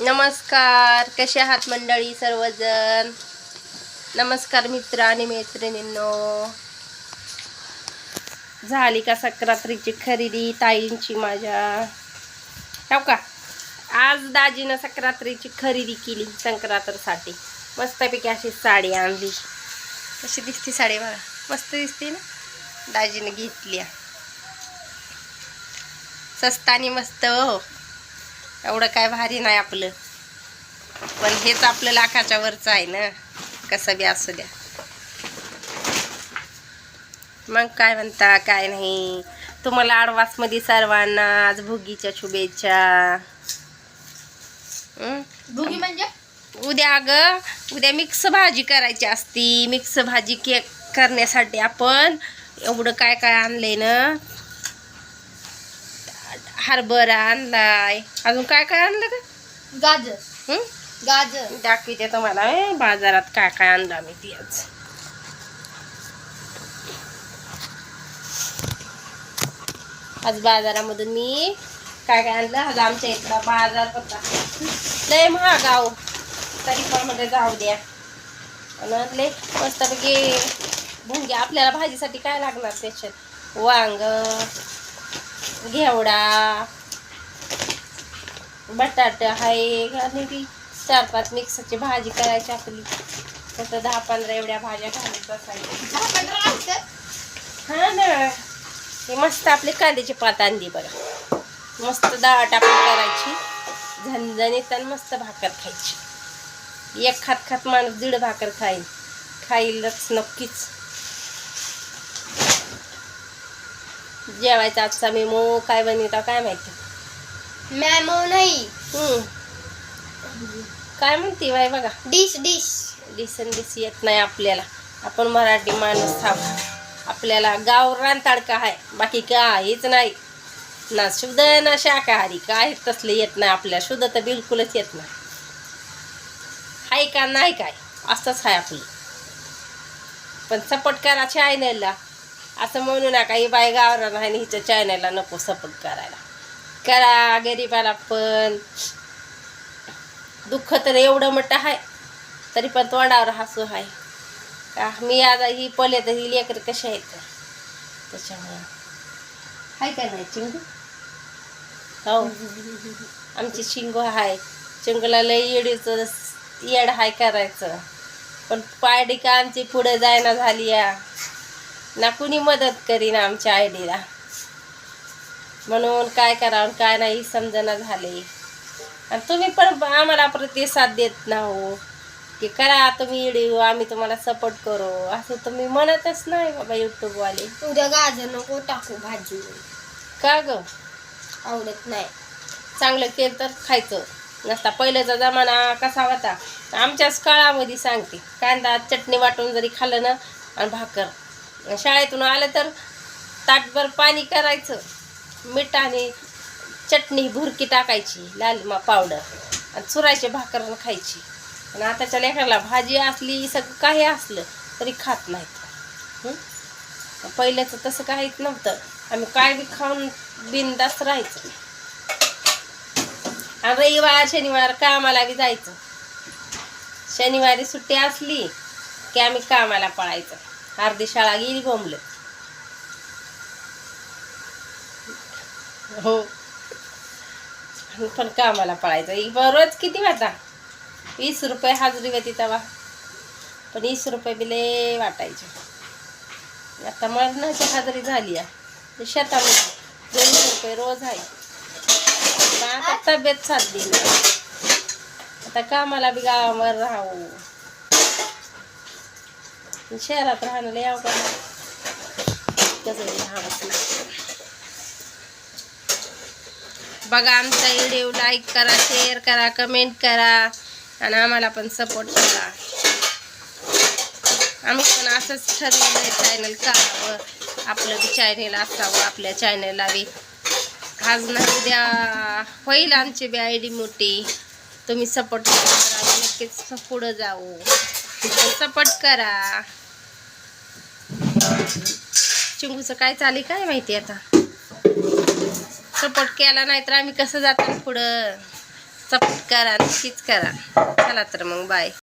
नमस्कार कसे आहात मंडळी सर्वजण? नमस्कार मित्र आणि मैत्रिणींनो. झाली का सक्रात्रीची खरेदी ताईंची माझ्या? हो का? आज दाजीनं सक्रात्रीची खरेदी केली संक्रांतसाठी. मस्तपैकी अशी साडी आणली. कशी दिसते साडी बघा. मस्त दिसते ना? दाजीने घेतली. स्वस्त आणि मस्त हो. एवढं काय भारी नाही आपलं. पण हेच आपलं लाखाच्या वरचं आहे ना. कसं बी असू द्या. मग काय म्हणता काय नाही. तुम्हाला आडवासमध्ये सर्वांना आज भुगीच्या शुभेच्छा? भुगी म्हणजे? उद्या अगं उद्या मिक्स भाजी करायची असती. मिक्स भाजी के करण्यासाठी आपण एवढं काय काय आणलंय ना. हरभरा आणलाय. अजून काय काय आणलं का गाजर. हं? गाजर. दाखवते तुम्हाला ए, बाजारात काय काय आणलं आम्ही ती आज. आज बाजारामधून मी काय काय आणलं? आज आमच्या इथला बाजार होता. लय महाग आहो. तरी पण मध्ये जाऊ द्या. आणि लय मस्तपैकी भुंगे आपल्याला भाजीसाठी काय लागणार त्याच्यात? वांग घेवडा बटाट आहे आणि ती चार पाच मिक्सरची भाजी करायची आपली. फक्त दहा पंधरा एवढ्या भाज्या घालत बसायच्या हा ना. हे मस्त आपली कांद्याची पात आणली बरं. मस्त डाळ टाकून करायची. झणझणीत आणि मस्त भाकर खायची. एक खात खात माणूस दीड भाकर खाईल. खाईलच नक्कीच. जेवायचा आजचा मेमो काय बनवता काय माहिती? मॅमो नाही. काय म्हणते बाय बघा? Dish dish. दिसन दिस येत नाही आपल्याला. आपण मराठी माणूस थांब. आपल्याला गावरान ताडका आहे. बाकी काहीच नाही. ना शुद्ध ना शाकाहारी. काय तसलं येत नाही आपल्याला. शुद्ध तर बिलकुलच येत नाही. हाय का नाही काय? असंच आहे आपलं. पण सपोर्ट करा चॅनलला असं म्हणू नका ही बाय गावरान आहे हिच्या चॅनलला नको सपोर्ट करायला. करा गरीबाला पण. दुःख तर एवढं मोठं आहे तरी पण तोंडावर हसू आहे. का मी आता ही पले तर ही लेकर कशा आहेत? त्याच्यामुळं. हाय का नाही चिंगू? हो. आमची चिंगू आहे. चिंगूला लय येडीचं येड हाय करायचं. पण पायडी का आमची पुढे जायना झाली या. ना कुणी मदत करीन आमच्या आयडीला. म्हणून काय करावं काय नाही समजना झाले. आणि तुम्ही पण आम्हाला प्रतिसाद देत ना हो की करा तुम्ही व्हिडिओ आम्ही तुम्हाला सपोर्ट करू. असं तुम्ही म्हणतच नाही बाबा यूट्यूबवाले उद्या गाजर नको टाकू भाजी. का ग? आवडत नाही. चांगलं केलं तर खायचं. नसता पहिल्याचा जमाना कसा होता. आमच्याच काळामध्ये सांगते कांदा चटणी वाटून जरी खाल्लं ना आणि भाकर. शाळेतून आलं तर ताटभर पाणी करायचं. मीठ आणि चटणी भुरकी टाकायची लाल मा पावडर. आणि चुरायची भाकर खायची. आणि आताच्या लेकराला भाजी असली सगळं काही असलं तरी खात नाहीत. पहिल्याचं तसं काहीच नव्हतं. आम्ही काय बी खाऊन बिनदास राहायचं. आणि रविवार शनिवार कामाला बी जायचं. शनिवारी सुट्टी असली की आम्ही कामाला पळायचं. अर्धी शाळा गेली बोंबलं हो. पण कामाला पळायचं. इ- ब- रोज किती वाटा? वीस रुपये हाजरी होती तेव्हा पण वीस रुपये बिले वाटायचे. आता मरणाची हाजरी झाली आहे. शेतामध्ये दोनशे रुपये रोज आहे. आता तब्येत साथ दिली आता कामाला बी गावावर राहू. शहरात राहणं लय अवघड बघा आमचा व्हिडिओ लाईक करा शेअर करा कमेंट करा आणि आम्हाला पण सपोर्ट करा. आम्ही पण असंच ठरवलं आहे चॅनल करावं. आपलं बी चॅनल असावं आपल्या चॅनलला बी. आज ना उद्या होईल आमची बी आय डी मोठी. तुम्ही सपोर्ट करा नक्कीच पुढं जाऊ. सपोर्ट करा. चिंगूचं काय चालेल काय माहिती आता? सपोर्ट केला नाही तर आम्ही कसं जातो पुढं? सपोर्ट करा नक्कीच करा. चला तर मग बाय.